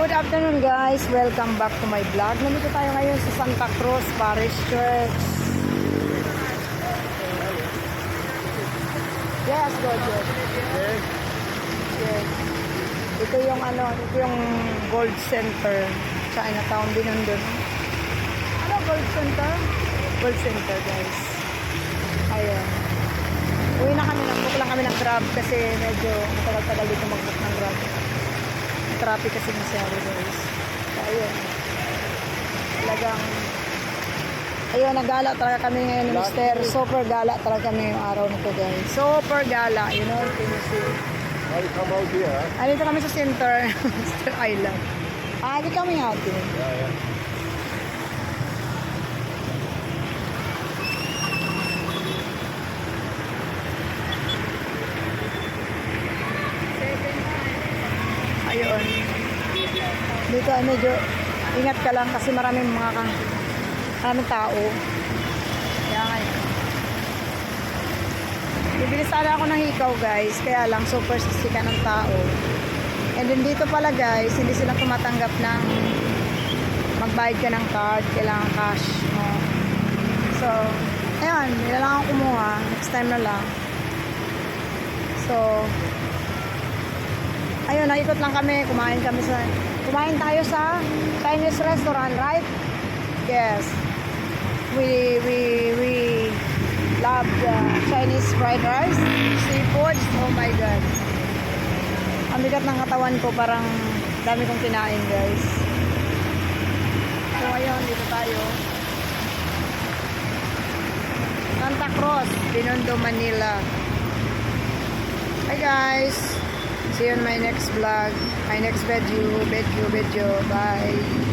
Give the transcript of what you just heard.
Good afternoon guys! Welcome back to my vlog. Nandito tayo ngayon sa Santa Cruz Parish Church. Yes, go, Jed. Yes. Ito yung ano, ito yung Gold Center. Chinatown din nandun. Ano Gold Center? Gold Center guys. Ayun. Uwi na kami, nag-book lang kami ng grab kasi medyo matagal-tagal dito mag-book ng grab traffic kasi masyado guys. So, ayun. Talagang ayun, nagala talaga kami ngayon ni Mister. Super gala talaga kami yung araw na to guys. Super gala, you know, can you see? You come out here? Huh? Ah, dito kami sa center, Mister Island. Ah, di kami out here. Yeah, yeah. Ayun. Dito ay medyo ingat ka lang kasi maraming mga kang maraming tao. Kaya ngayon. Bibili sana ako ng hikaw guys, kaya lang super sisika ng tao. And then dito pala guys, hindi sila tumatanggap ng magbayad ka ng card, kailangan cash mo. So, ayun, na lang ako kumuha. Next time na lang. So, ayun, nakikot lang kami, kumain kami sa, kumain tayo sa Chinese restaurant, right? Yes. We, we, we love the Chinese fried rice, seafood, oh my God. Ang bigat ng katawan ko, parang dami kong kinain, guys. So, ayun, dito tayo. Santa Cruz, Binondo, Manila. Hi guys! See you on my next vlog, my next video, video, video. Bye!